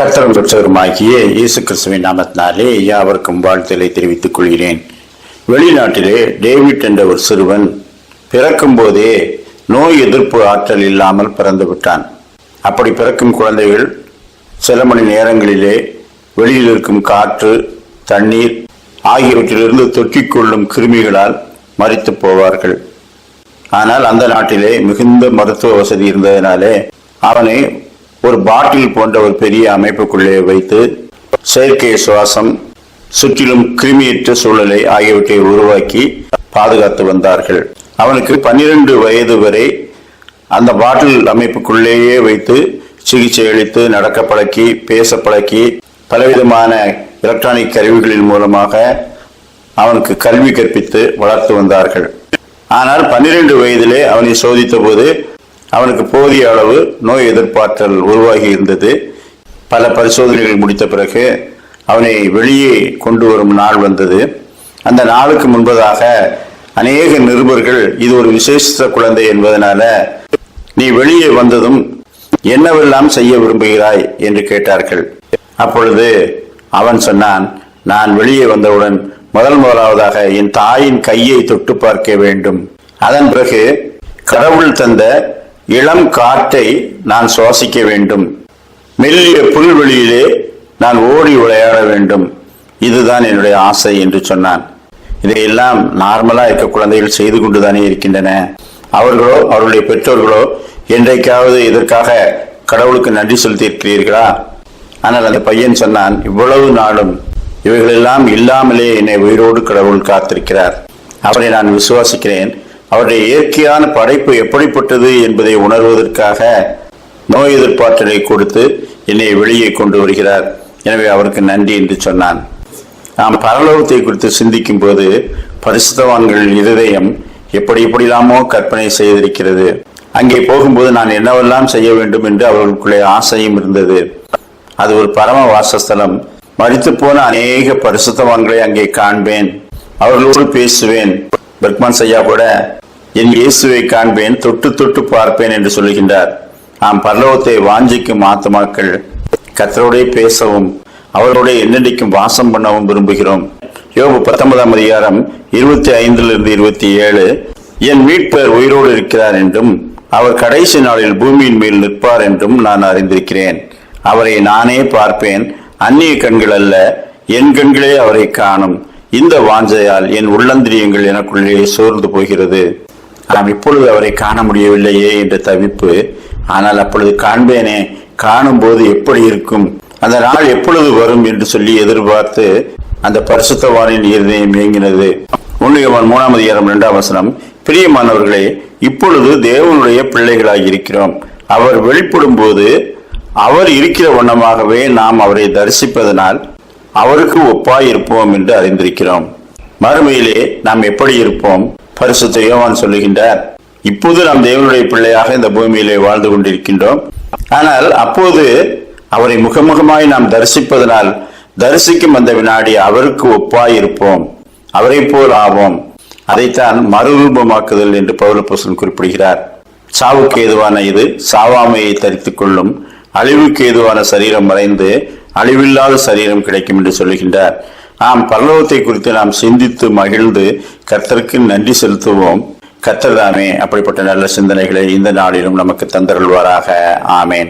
கர்த்தரும் பெற்றவருமாகிய இயேசு கிறிஸ்துவின் நாமத்தினாலே யாவருக்கும் வாழ்த்தலை தெரிவித்துக் கொள்கிறேன். வெளிநாட்டிலே டேவிட் என்ற ஒரு சிறுவன் பிறக்கும் போதே நோய் எதிர்ப்பு ஆற்றல் இல்லாமல் பிறந்து விட்டான். அப்படி பிறக்கும் குழந்தைகள் சில மணி நேரங்களிலே வெளியில் இருக்கும் காற்று தண்ணீர் ஆகியவற்றிலிருந்து தொற்றிக்கொள்ளும் கிருமிகளால் மறித்து போவார்கள். ஆனால் அந்த நாட்டிலே மிகுந்த மருத்துவ வசதி இருந்ததினாலே அவனை ஒரு பாட்டில் போன்ற ஒரு பெரிய அமைப்புக்குள்ளே வைத்து செயற்கை சுவாசம் சுற்றிலும் கிருமியற்ற சூழலை ஆகியவற்றை உருவாக்கி பாதுகாத்து வந்தார்கள். அவனுக்கு பன்னிரண்டு வயது வரை அந்த பாட்டில் அமைப்புக்குள்ளேயே வைத்து சிகிச்சை அளித்து நடக்க பழக்கி பேச பழக்கி பலவிதமான எலக்ட்ரானிக் கருவிகளின் மூலமாக அவனுக்கு கல்வி கற்பித்து வளர்த்து வந்தார்கள். ஆனால் பன்னிரண்டு வயதிலே அவனை சோதித்த போது அவனுக்கு போதிய அளவு நோய் எதிர்ப்பாற்றல் உருவாகி இருந்தது. பல பரிசோதனைகள் முடித்த பிறகு அவனை வெளியே கொண்டு வரும் நாள் வந்தது. அந்த நாளுக்கு முன்பதாக அநேக நிருபர்கள் இது ஒரு விசேஷ குழந்தை என்பதனால நீ வெளியே வந்ததும் என்னவெல்லாம் செய்ய விரும்புகிறாய்? என்று கேட்டார்கள். அப்பொழுது அவன் சொன்னான் நான் வெளியே வந்தவுடன் முதல் முதலாவதாக என் தாயின் கையை தொட்டு பார்க்க வேண்டும். அதன் பிறகு கடவுள் தந்த இளம் காற்றை நான் சுவாசிக்க வேண்டும். மெல்லிய புல்வெளியிலே நான் ஓடி விளையாட வேண்டும். இதுதான் என்னுடைய ஆசை என்று சொன்னான். இதையெல்லாம் நார்மலா இருக்க குழந்தைகள் செய்து கொண்டுதானே இருக்கின்றன. அவர்களோ அவருடைய பெற்றோர்களோ என்றைக்காவது இதற்காக கடவுளுக்கு நன்றி செலுத்தியிருக்கிறீர்களா? ஆனால் அந்த பையன் சொன்னான் இவ்வளவு நாளும் இவைகளெல்லாம் இல்லாமலே என்னை உயிரோடு கடவுள் காத்திருக்கிறார். அவரை நான் விசுவாசிக்கிறேன். அவருடைய இயற்கையான படைப்பு எப்படிப்பட்டது என்பதை உணர்வதற்காக நோய் எதிர்ப்பாற்றலை கொடுத்து என்னை வெளியே கொண்டு வருகிறார். எனவே அவருக்கு நன்றி என்று சொன்னான். நாம் பரலோகத்தை குறித்து சிந்திக்கும் போது பரிசுத்தவான்கள் இருதயம் எப்படி எப்படிலாமோ கற்பனை செய்திருக்கிறது. அங்கே போகும்போது நான் என்னவெல்லாம் செய்ய வேண்டும் என்று அவர்களுக்குள்ளே ஆசையும் இருந்தது. அது ஒரு பரம வாசஸ்தலம். மறித்து போன அநேக பரிசுத்தவான்களை அங்கே காண்பேன். அவர்களோடு பேசுவேன். பெர்க்மான் செய்யா கூட என் இயேசுவை காண்பேன் தொட்டு தொட்டு பார்ப்பேன் என்று சொல்லுகின்றார். நாம் பரலோகத்தை வாஞ்சிக்கும் ஆத்மாக்கள் கத்தரோடே பேசவும் அவரோட என்னென்றைக்கும் வாசம் பண்ணவும் விரும்புகிறோம். யோபு பத்தொன்பதாம் அதிகாரம் இருபத்தி ஐந்திலிருந்து இருபத்தி ஏழு என் மீட்பர் உயிரோடு இருக்கிறார் என்றும் அவர் கடைசி நாளில் பூமியின் மேல் நிற்பார் என்றும் நான் அறிந்திருக்கிறேன். அவரை நானே பார்ப்பேன் அந்நிய கண்கள் அல்ல என் கண்களே அவரை காணும். இந்த வாஞ்சையால் என் உள்ளந்திரியங்கள் எனக்குள்ளே சோர்ந்து போகிறது. நாம் இப்பொழுது அவரை காண முடியவில்லையே என்ற தவிப்பு ஆனால் அப்பொழுது காண்பேனே காணும் போது எப்படி இருக்கும்? அந்த நாள் எப்பொழுது வரும் என்று சொல்லி எதிர்பார்த்து அந்த பரிசுத்தவானின் இருதயம் இயங்கினது ஒன்றியவன் மூணாம் அதிகாரம் இரண்டாம் வசனம் பிரியமானவர்களே இப்பொழுது தேவனுடைய பிள்ளைகளாக இருக்கிறோம் அவர் வெளிப்படும் போது அவர் இருக்கிற வண்ணமாகவே நாம் அவரை தரிசிப்பதனால் அவருக்கு ஒப்பாய் இருப்போம் என்று அறிந்திருக்கிறோம். மறுமையிலே நாம் எப்படி இருப்போம்? பரிசுத்த யோவான் சொல்லுகின்றார். இப்போது நாம் தேவனுடைய பிள்ளையாக இந்த பூமியிலே வாழ்ந்து கொண்டிருக்கின்றோம். ஆனால் அப்போது அவரை முகமுகமாய் நாம் தரிசிப்பதனால் தரிசிக்கும் அந்த வினாடி அவருக்கு ஒப்பாய் இருப்போம் அவரை போல் ஆவோம். அதைத்தான் மறுரூபமாக்குதல் என்று பௌலப்போசன் குறிப்பிடுகிறார். சாவுக்கு ஏதுவான இது சாவாமையை தரித்துக் கொள்ளும். அழிவுக்கு ஏதுவான சரீரம் மறைந்து அழிவில்லாத சரீரம் கிடைக்கும் என்று சொல்லுகின்றார். ஆம் பரலோகத்தை குறித்து நாம் சிந்தித்து மகிழ்ந்து கர்த்தருக்கு நன்றி செலுத்துவோம். கர்த்தர் தாமே அப்படிப்பட்ட நல்ல சிந்தனைகளை இந்த நாளிலும் நமக்கு தந்தருள்வாராக. ஆமேன்.